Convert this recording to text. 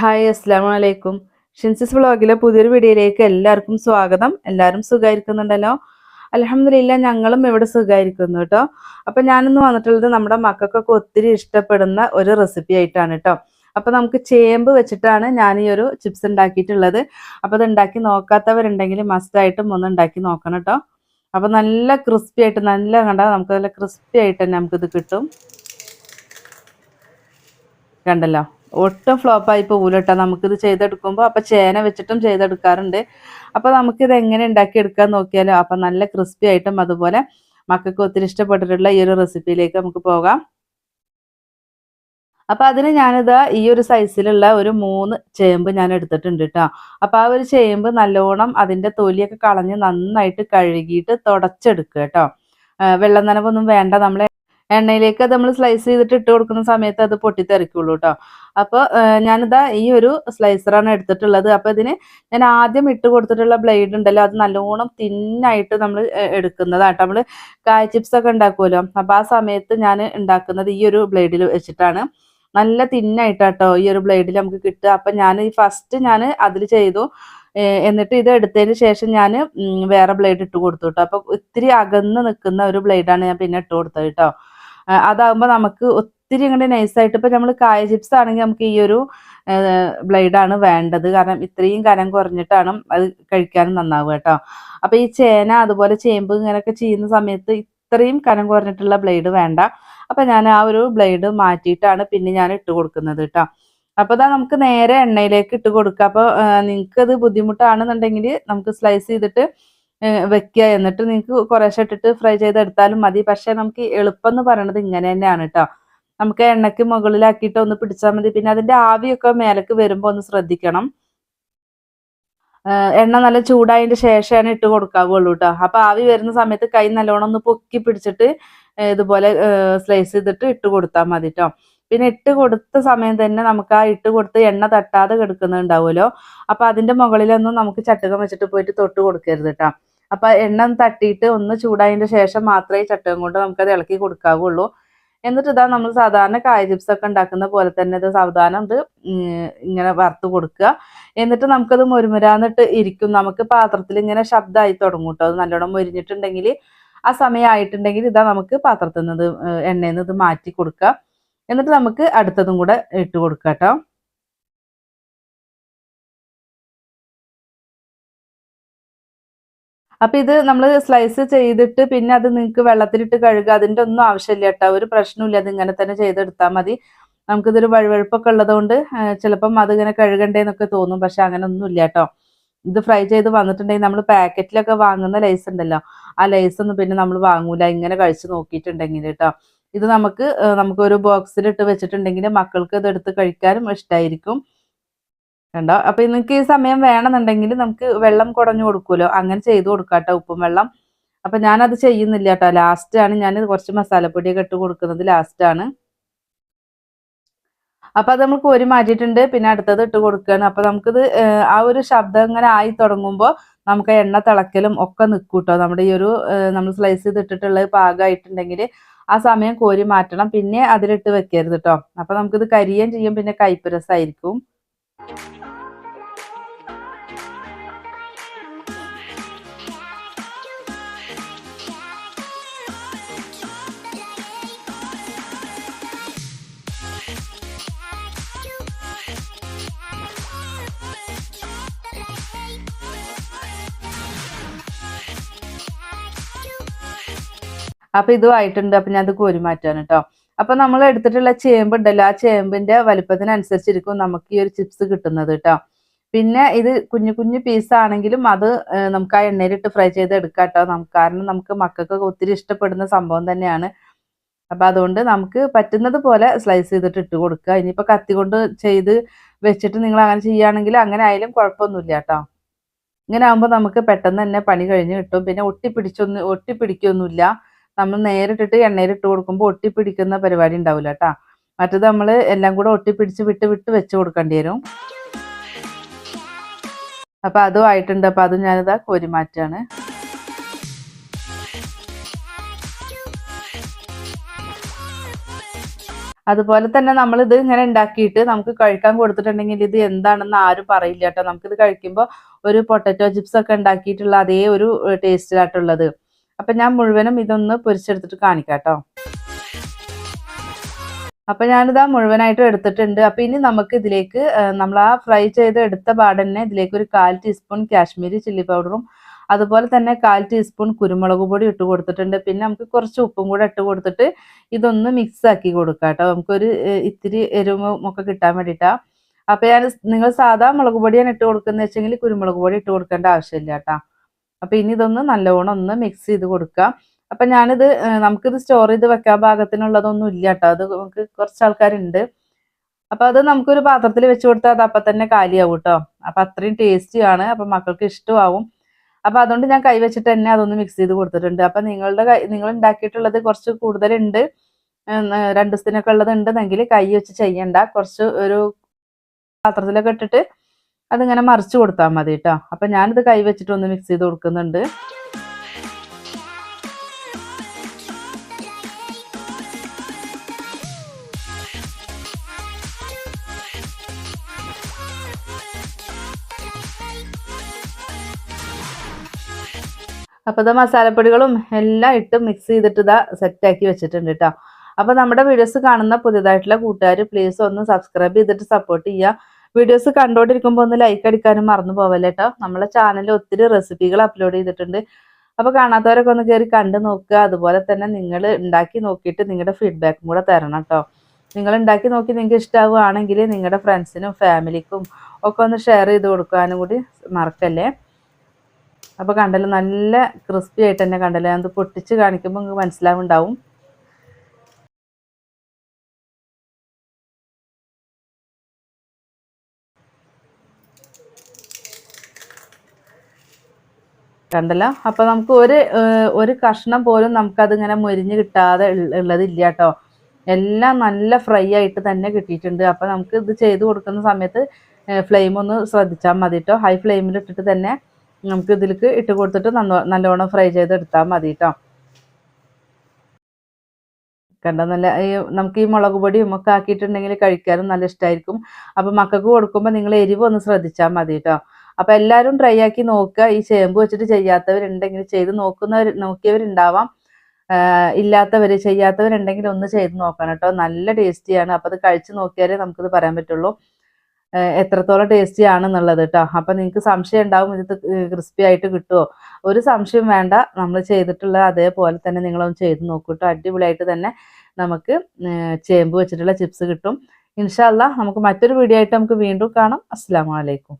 Hi അസ്സാം വലൈക്കും ഷിൻസിസ് വ്ളോഗിലെ പുതിയൊരു വീഡിയോയിലേക്ക് എല്ലാവർക്കും സ്വാഗതം. എല്ലാവരും സുഖമായിരിക്കുന്നുണ്ടല്ലോ അലഹമില്ല ഞങ്ങളും ഇവിടെ സുഖമായിരിക്കുന്നു കേട്ടോ. അപ്പം ഞാനിന്ന് വന്നിട്ടുള്ളത് നമ്മുടെ മക്കൾക്കൊക്കെ ഒത്തിരി ഇഷ്ടപ്പെടുന്ന ഒരു റെസിപ്പി ആയിട്ടാണ് കേട്ടോ. അപ്പം നമുക്ക് ചേമ്പ് വെച്ചിട്ടാണ് ഞാൻ ഈ ഒരു ചിപ്സ് ഉണ്ടാക്കിയിട്ടുള്ളത്. അപ്പം അത് ഉണ്ടാക്കി നോക്കാത്തവരുണ്ടെങ്കിൽ മസ്റ്റായിട്ടും ഒന്ന് ഉണ്ടാക്കി നോക്കണം കേട്ടോ. അപ്പം നല്ല ക്രിസ്പി ആയിട്ട് നല്ല കണ്ട നമുക്ക് നല്ല ക്രിസ്പി ആയിട്ട് തന്നെ നമുക്കിത് കിട്ടും. കണ്ടല്ലോ? ഒട്ടും ഫ്ലോപ്പായി പോകൂല കേട്ടോ നമുക്കിത് ചെയ്തെടുക്കുമ്പോൾ അപ്പം ചേന വെച്ചിട്ടും ചെയ്തെടുക്കാറുണ്ട്. അപ്പോൾ നമുക്കിത് എങ്ങനെ ഉണ്ടാക്കിയെടുക്കാൻ നോക്കിയാലോ അപ്പം നല്ല ക്രിസ്പി ആയിട്ടും അതുപോലെ മക്കൾക്ക് ഒത്തിരി ഇഷ്ടപ്പെട്ടിട്ടുള്ള ഈ ഒരു റെസിപ്പിയിലേക്ക് നമുക്ക് പോകാം. അപ്പം അതിന് ഞാനിത് ഈ ഒരു സൈസിലുള്ള ഒരു മൂന്ന് ചേമ്പ് ഞാൻ എടുത്തിട്ടുണ്ട് കേട്ടോ അപ്പം ആ ഒരു ചേമ്പ് നല്ലോണം അതിന്റെ തൊലിയൊക്കെ കളഞ്ഞ് നന്നായിട്ട് കഴുകിയിട്ട് തുടച്ചെടുക്കുക കേട്ടോ വെള്ളം നനവൊന്നും വേണ്ട. നമ്മൾ എണ്ണയിലേക്ക് നമ്മൾ സ്ലൈസ് ചെയ്തിട്ട് ഇട്ട് കൊടുക്കുന്ന സമയത്ത് അത് പൊട്ടിത്തെറിക്കുള്ളൂ കേട്ടോ അപ്പോൾ ഞാനിതാ ഈ ഒരു സ്ലൈസറാണ് എടുത്തിട്ടുള്ളത്. അപ്പോൾ ഇതിന് ഞാൻ ആദ്യം ഇട്ട് കൊടുത്തിട്ടുള്ള ബ്ലേഡ് ഉണ്ടല്ലോ അത് നല്ലോണം തിന്നായിട്ട് നമ്മൾ എടുക്കുന്നതാണ് നമ്മൾ കായ ചിപ്സ് ഒക്കെ ഉണ്ടാക്കുമല്ലോ അപ്പോൾ ആ സമയത്ത് ഞാൻ ഉണ്ടാക്കുന്നത് ഈ ഒരു ബ്ലേഡിൽ വെച്ചിട്ടാണ്. നല്ല തിന്നായിട്ടാട്ടോ ഈ ഒരു ബ്ലേഡിൽ നമുക്ക് കിട്ടുക. അപ്പം ഞാൻ ഈ ഫസ്റ്റ് ഞാൻ അതിൽ ചെയ്തു. എന്നിട്ട് ഇത് എടുത്തതിന് ശേഷം ഞാൻ വേറെ ബ്ലേഡ് ഇട്ട് കൊടുത്തു കേട്ടോ അപ്പോൾ ഇത്തിരി അകന്ന് നിൽക്കുന്ന ഒരു ബ്ലേഡാണ് ഞാൻ പിന്നെ ഇട്ട് കൊടുത്തത് കേട്ടോ അതാകുമ്പോൾ നമുക്ക് ഒത്തിരി ഇങ്ങനെ നൈസായിട്ട് ഇപ്പം നമ്മൾ കായ ചിപ്സ് ആണെങ്കിൽ നമുക്ക് ഈ ഒരു ബ്ലേഡാണ് വേണ്ടത്. കാരണം ഇത്രയും കനം കുറഞ്ഞിട്ടാണ് അത് കഴിക്കാനും നന്നാവുക കേട്ടോ. അപ്പം ഈ ചേന അതുപോലെ ചേമ്പ് ഇങ്ങനെയൊക്കെ ചെയ്യുന്ന സമയത്ത് ഇത്രയും കനം കുറഞ്ഞിട്ടുള്ള ബ്ലേഡ് വേണ്ട. അപ്പം ഞാൻ ആ ഒരു ബ്ലേഡ് മാറ്റിയിട്ടാണ് പിന്നെ ഞാൻ ഇട്ട് കൊടുക്കുന്നത് കേട്ടോ. അപ്പോൾ ഇതാ നമുക്ക് നേരെ എണ്ണയിലേക്ക് ഇട്ട് കൊടുക്കുക അപ്പോൾ നിങ്ങൾക്കത് ബുദ്ധിമുട്ടാണെന്നുണ്ടെങ്കിൽ നമുക്ക് സ്ലൈസ് ചെയ്തിട്ട് വെക്കുക എന്നിട്ട് നിങ്ങൾക്ക് കുറേശ്ശെ ഇട്ടിട്ട് ഫ്രൈ ചെയ്തെടുത്താലും മതി. പക്ഷേ നമുക്ക് എളുപ്പം എന്ന് പറയണത് ഇങ്ങനെ തന്നെയാണ് കേട്ടോ നമുക്ക് എണ്ണയ്ക്ക് മുകളിലാക്കിയിട്ട് ഒന്ന് പിടിച്ചാൽ മതി. പിന്നെ അതിന്റെ ആവിയൊക്കെ മേലേക്ക് വരുമ്പോൾ ഒന്ന് ശ്രദ്ധിക്കണം. എണ്ണ നല്ല ചൂടായതിന്റെ ശേഷമാണ് ഇട്ട് കൊടുക്കാവുള്ളൂ കേട്ടോ അപ്പോൾ ആവി വരുന്ന സമയത്ത് കൈ നല്ലോണം ഒന്ന് പൊക്കി പിടിച്ചിട്ട് ഇതുപോലെ സ്ലൈസ് ചെയ്തിട്ട് ഇട്ട് കൊടുത്താൽ മതി കേട്ടോ പിന്നെ ഇട്ട് കൊടുത്ത സമയം തന്നെ നമുക്ക് ആ ഇട്ട് കൊടുത്ത് എണ്ണ തട്ടാതെ കിടക്കുന്നുണ്ടാവുമല്ലോ അപ്പോൾ അതിന്റെ മുകളിലൊന്നും നമുക്ക് ചട്ടുകം വെച്ചിട്ട് പോയിട്ട് തൊട്ട് കൊടുക്കരുത് കേട്ടോ അപ്പൊ എണ്ണ തട്ടിയിട്ട് ഒന്ന് ചൂടായതിന്റെ ശേഷം മാത്രമേ ചട്ടകം കൊണ്ട് നമുക്കത് ഇളക്കി കൊടുക്കാവുള്ളൂ. എന്നിട്ട് ഇതാ നമ്മൾ സാധാരണ കായ ചിപ്സ് ഒക്കെ ഉണ്ടാക്കുന്ന പോലെ തന്നെ ഇത് സാവധാനം ഇത് ഇങ്ങനെ വറുത്ത് കൊടുക്കുക. എന്നിട്ട് നമുക്കത് മുരുമുരാന്നിട്ട് ഇരിക്കും. നമുക്ക് പാത്രത്തിൽ ഇങ്ങനെ ശബ്ദമായി തുടങ്ങും കേട്ടോ അത് നല്ലോണം മുരിഞ്ഞിട്ടുണ്ടെങ്കിൽ ആ സമയമായിട്ടുണ്ടെങ്കിൽ ഇതാ നമുക്ക് പാത്രത്തിൽ നിന്ന് എണ്ണയിൽ നിന്ന് ഇത് മാറ്റി കൊടുക്കുക. എന്നിട്ട് നമുക്ക് അടുത്തതും കൂടെ ഇട്ട് കൊടുക്കുക കേട്ടോ അപ്പൊ ഇത് നമ്മൾ സ്ലൈസ് ചെയ്തിട്ട് പിന്നെ അത് നിങ്ങൾക്ക് വെള്ളത്തിലിട്ട് കഴുകുക അതിന്റെ ഒന്നും ആവശ്യമില്ല കേട്ടോ. ഒരു പ്രശ്നമില്ല അത് ഇങ്ങനെ തന്നെ ചെയ്തെടുത്താൽ മതി. നമുക്കിതൊരു വഴുവഴുപ്പൊക്കെ ഉള്ളതുകൊണ്ട് ചിലപ്പം അതിങ്ങനെ കഴുകണ്ടേന്നൊക്കെ തോന്നും. പക്ഷെ അങ്ങനെ ഒന്നുമില്ല കേട്ടോ. ഇത് ഫ്രൈ ചെയ്ത് വന്നിട്ടുണ്ടെങ്കിൽ നമ്മൾ പാക്കറ്റിലൊക്കെ വാങ്ങുന്ന ലൈസ് ഉണ്ടല്ലോ. ആ ലൈസ് ഒന്നും പിന്നെ നമ്മൾ വാങ്ങൂല. ഇങ്ങനെ കഴിച്ച് നോക്കിയിട്ടുണ്ടെങ്കിൽ കേട്ടോ. ഇത് നമുക്ക് നമുക്ക് ഒരു ബോക്സിലിട്ട് വെച്ചിട്ടുണ്ടെങ്കിൽ മക്കൾക്ക് ഇത് എടുത്ത് കഴിക്കാനും ഇഷ്ടമായിരിക്കും കണ്ടോ? അപ്പൊ നിങ്ങൾക്ക് ഈ സമയം വേണമെന്നുണ്ടെങ്കിൽ നമുക്ക് വെള്ളം കുടഞ്ഞു കൊടുക്കുമല്ലോ. അങ്ങനെ ചെയ്ത് കൊടുക്കാട്ടോ ഉപ്പും വെള്ളം. അപ്പൊ ഞാനത് ചെയ്യുന്നില്ല കേട്ടോ ലാസ്റ്റ് ആണ്. ഞാൻ കുറച്ച് മസാലപ്പൊടിയൊക്കെ ഇട്ട് കൊടുക്കുന്നത് ലാസ്റ്റ് ആണ്. അപ്പൊ അത് നമ്മൾ കോരി മാറ്റിയിട്ടുണ്ട്. പിന്നെ അടുത്തത് ഇട്ട് കൊടുക്കുകയാണ്. അപ്പൊ നമുക്കിത് ആ ഒരു ശബ്ദം ഇങ്ങനെ ആയി തുടങ്ങുമ്പോൾ നമുക്ക് എണ്ണ തിളക്കലും ഒക്കെ നിൽക്കും കേട്ടോ നമ്മുടെ ഈ ഒരു നമ്മൾ സ്ലൈസ് ചെയ്തിട്ടുള്ളത് പാകമായിട്ടുണ്ടെങ്കിൽ ആ സമയം കോരി മാറ്റണം. പിന്നെ അതിലിട്ട് വെക്കരുത് കേട്ടോ അപ്പൊ നമുക്കിത് കരിയേം ചെയ്യും. പിന്നെ കയ്പ്പ് രസമായിരിക്കും അപ്പൊ ഇതും ആയിട്ടുണ്ട്. അപ്പൊ ഞാൻ അത് കോരി മാറ്റാണ് കേട്ടോ അപ്പൊ നമ്മൾ എടുത്തിട്ടുള്ള ചേമ്പ് ഉണ്ടല്ലോ ആ ചേമ്പിന്റെ വലിപ്പത്തിനനുസരിച്ചിരിക്കും നമുക്ക് ഈ ഒരു ചിപ്സ് കിട്ടുന്നത് കേട്ടോ പിന്നെ ഇത് കുഞ്ഞു കുഞ്ഞു പീസ് ആണെങ്കിലും അത് നമുക്ക് ആ എണ്ണയിലിട്ട് ഫ്രൈ ചെയ്ത് എടുക്കാം കേട്ടോ നമുക്ക് കാരണം നമുക്ക് മക്കൾക്ക് ഒത്തിരി ഇഷ്ടപ്പെടുന്ന സംഭവം തന്നെയാണ്. അപ്പൊ അതുകൊണ്ട് നമുക്ക് പറ്റുന്നത് പോലെ സ്ലൈസ് ചെയ്തിട്ട് ഇട്ട് കൊടുക്കുക. ഇനിയിപ്പോ കത്തി കൊണ്ട് ചെയ്ത് വെച്ചിട്ട് നിങ്ങൾ അങ്ങനെ ചെയ്യുകയാണെങ്കിൽ അങ്ങനെ ആയാലും കുഴപ്പമൊന്നുമില്ല കേട്ടോ ഇങ്ങനെ ആകുമ്പോൾ നമുക്ക് പെട്ടെന്ന് തന്നെ പണി കഴിഞ്ഞ് കിട്ടും. പിന്നെ ഒട്ടിപ്പിടിച്ചൊന്നും ഒട്ടിപ്പിടിക്കൊന്നുമില്ല. നമ്മൾ നേരിട്ടിട്ട് എണ്ണയിലിട്ട് കൊടുക്കുമ്പോൾ ഒട്ടിപ്പിടിക്കുന്ന പരിപാടി ഉണ്ടാവില്ല കേട്ടോ. മറ്റത് നമ്മൾ എല്ലാം കൂടെ ഒട്ടിപ്പിടിച്ച് വിട്ട് വിട്ട് വെച്ച് കൊടുക്കേണ്ടി വരും. അപ്പം അതും ആയിട്ടുണ്ട്. അപ്പം അതും ഞാനിതാ കോരി മാറ്റാണ്. അതുപോലെ തന്നെ നമ്മളിത് ഇങ്ങനെ ഉണ്ടാക്കിയിട്ട് നമുക്ക് കഴിക്കാൻ കൊടുത്തിട്ടുണ്ടെങ്കിൽ ഇത് എന്താണെന്ന് ആരും പറയില്ല കേട്ടോ. നമുക്കിത് കഴിക്കുമ്പോൾ ഒരു പൊട്ടറ്റോ ചിപ്സ് ഒക്കെ ഉണ്ടാക്കിയിട്ടുള്ള അതേ ഒരു ടേസ്റ്റിലായിട്ടുള്ളത് അപ്പം ഞാൻ മുഴുവനും ഇതൊന്ന് പൊരിച്ചെടുത്തിട്ട് കാണിക്കാം കേട്ടോ. അപ്പം ഞാനിതാ മുഴുവനായിട്ടും എടുത്തിട്ടുണ്ട്. അപ്പം ഇനി നമുക്ക് ഇതിലേക്ക് നമ്മൾ ആ ഫ്രൈ ചെയ്ത് എടുത്ത പാടന്നെ ഇതിലേക്ക് ഒരു കാൽ ടീസ്പൂൺ കാശ്മീരി ചില്ലി പൗഡറും അതുപോലെ തന്നെ കാൽ ടീസ്പൂൺ കുരുമുളക് പൊടി ഇട്ട് കൊടുത്തിട്ടുണ്ട്. പിന്നെ നമുക്ക് കുറച്ച് ഉപ്പും കൂടെ ഇട്ട് കൊടുത്തിട്ട് ഇതൊന്ന് മിക്സ് ആക്കി കൊടുക്കാം കേട്ടോ. നമുക്കൊരു ഇത്തിരി എരിവും ഒക്കെ കിട്ടാൻ വേണ്ടിയിട്ടാണ് അപ്പം ഞാൻ നിങ്ങൾ സാധാ മുളക് പൊടിയാണ് ഇട്ട് കൊടുക്കുന്നത് വെച്ചെങ്കിൽ കുരുമുളക് പൊടി ഇട്ട് കൊടുക്കേണ്ട ആവശ്യമില്ല കേട്ടോ. അപ്പം ഇനി ഇതൊന്ന് നല്ലവണ്ണം ഒന്ന് മിക്സ് ചെയ്ത് കൊടുക്കുക അപ്പം ഞാനിത് നമുക്കിത് സ്റ്റോർ ചെയ്ത് വെക്കാൻ പാകത്തിനുള്ളതൊന്നും ഇല്ല കേട്ടോ അത് നമുക്ക് കുറച്ച് ആൾക്കാരുണ്ട്. അപ്പം അത് നമുക്കൊരു പാത്രത്തിൽ വെച്ച് കൊടുത്താൽ അത് അപ്പം തന്നെ കാലിയാവും കേട്ടോ അപ്പം അത്രയും ടേസ്റ്റിയാണ് അപ്പം മക്കൾക്ക് ഇഷ്ടമാവും. അപ്പം അതുകൊണ്ട് ഞാൻ കൈവച്ചിട്ട് തന്നെ അതൊന്ന് മിക്സ് ചെയ്ത് കൊടുത്തിട്ടുണ്ട്. അപ്പം നിങ്ങളുടെ കൈ നിങ്ങൾ ഉണ്ടാക്കിയിട്ടുള്ളത് കുറച്ച് കൂടുതലുണ്ട്. രണ്ട് ദിവസത്തിനൊക്കെ ഉള്ളത് ഉണ്ടെന്നെങ്കിൽ കൈ വെച്ച് ചെയ്യണ്ട. കുറച്ച് ഒരു പാത്രത്തിലൊക്കെ ഇട്ടിട്ട് അതിങ്ങനെ മറിച്ച് കൊടുത്താൽ മതി കേട്ടോ അപ്പം ഞാനിത് കൈ വെച്ചിട്ട് ഒന്ന് മിക്സ് ചെയ്ത് കൊടുക്കുന്നുണ്ട്. അപ്പോൾ ഇത് മസാലപ്പൊടികളും എല്ലാം ഇട്ട് മിക്സ് ചെയ്തിട്ട് ഇതാ സെറ്റാക്കി വെച്ചിട്ടുണ്ട് കേട്ടോ അപ്പോൾ നമ്മുടെ വീഡിയോസ് കാണുന്ന പുതിയതായിട്ടുള്ള കൂട്ടുകാർ പ്ലീസ് ഒന്ന് സബ്സ്ക്രൈബ് ചെയ്തിട്ട് സപ്പോർട്ട് ചെയ്യുക വീഡിയോസ് കണ്ടുകൊണ്ടിരിക്കുമ്പോൾ ഒന്ന് ലൈക്ക് അടിക്കാനും മറന്നു പോവല്ലേ കേട്ടോ നമ്മളെ ചാനലിൽ ഒത്തിരി റെസിപ്പികൾ അപ്ലോഡ് ചെയ്തിട്ടുണ്ട്. അപ്പോൾ കാണാത്തവരൊക്കെ ഒന്ന് കയറി കണ്ടു നോക്കുക. അതുപോലെ തന്നെ നിങ്ങൾ ഉണ്ടാക്കി നോക്കിയിട്ട് നിങ്ങളുടെ ഫീഡ്ബാക്കും കൂടെ തരണം കേട്ടോ നിങ്ങൾ ഉണ്ടാക്കി നോക്കി നിങ്ങൾക്ക് ഇഷ്ടമാവുകയാണെങ്കിൽ നിങ്ങളുടെ ഫ്രണ്ട്സിനും ഫാമിലിക്കും ഒക്കെ ഒന്ന് ഷെയർ ചെയ്ത് കൊടുക്കാനും കൂടി മറക്കല്ലേ. അപ്പോൾ കണ്ടല്ലോ നല്ല ക്രിസ്പി ആയിട്ട് തന്നെ കണ്ടല്ലോ. അത് പൊട്ടിച്ച് കാണിക്കുമ്പോൾ നിങ്ങൾക്ക് മനസ്സിലാവുണ്ടാവും. കണ്ടല്ലോ അപ്പോൾ നമുക്ക് ഒരു ഒരു കഷ്ണം പോലും നമുക്കതിങ്ങനെ മുരിഞ്ഞ് കിട്ടാതെ ഉള്ളതില്ല കേട്ടോ എല്ലാം നല്ല ഫ്രൈ ആയിട്ട് തന്നെ കിട്ടിയിട്ടുണ്ട്. അപ്പോൾ നമുക്ക് ഇത് ചെയ്ത് കൊടുക്കുന്ന സമയത്ത് ഫ്ലെയിം ഒന്ന് ശ്രദ്ധിച്ചാൽ മതി കേട്ടോ ഹൈ ഫ്ലെയിമിൽ ഇട്ടിട്ട് തന്നെ നമുക്ക് ഇതിലേക്ക് ഇട്ട് കൊടുത്തിട്ട് നല്ലോണം ഫ്രൈ ചെയ്തെടുത്താൽ മതി കേട്ടോ കണ്ട? നല്ല ഈ നമുക്ക് ഈ മുളക് പൊടിയും ഒക്കെ ആക്കിയിട്ടുണ്ടെങ്കിൽ കഴിക്കാനും നല്ല ഇഷ്ടമായിരിക്കും അപ്പം മക്കൾക്ക് കൊടുക്കുമ്പോൾ നിങ്ങൾ എരിവ് ഒന്ന് ശ്രദ്ധിച്ചാൽ മതി കേട്ടോ അപ്പം എല്ലാവരും ട്രൈ ആക്കി നോക്കുക. ഈ ചേമ്പ് വെച്ചിട്ട് ചെയ്യാത്തവരുണ്ടെങ്കിൽ ചെയ്ത് നോക്കുന്നവർ നോക്കിയവരുണ്ടാവാം. ഇല്ലാത്തവർ ചെയ്യാത്തവരുണ്ടെങ്കിൽ ഒന്ന് ചെയ്ത് നോക്കണം കേട്ടോ. നല്ല ടേസ്റ്റിയാണ് അപ്പോൾ അത് കഴിച്ച് നോക്കിയാലേ നമുക്കിത് പറയാൻ പറ്റുള്ളൂ. എത്രത്തോളം ടേസ്റ്റി ആണെന്നുള്ളത് കേട്ടോ. അപ്പം നിങ്ങൾക്ക് സംശയം ഉണ്ടാവും ഇത് ക്രിസ്പി ആയിട്ട് കിട്ടുമോ ഒരു സംശയം വേണ്ട. നമ്മൾ ചെയ്തിട്ടുള്ള അതേപോലെ തന്നെ നിങ്ങളൊന്ന് ചെയ്ത് നോക്കൂ കേട്ടോ. അടിപൊളിയായിട്ട് തന്നെ നമുക്ക് ചേമ്പ് വെച്ചിട്ടുള്ള ചിപ്സ് കിട്ടും. ഇൻഷാല്ല നമുക്ക് മറ്റൊരു വീഡിയോ ആയിട്ട് നമുക്ക് വീണ്ടും കാണാം. അസ്സാം വലൈക്കും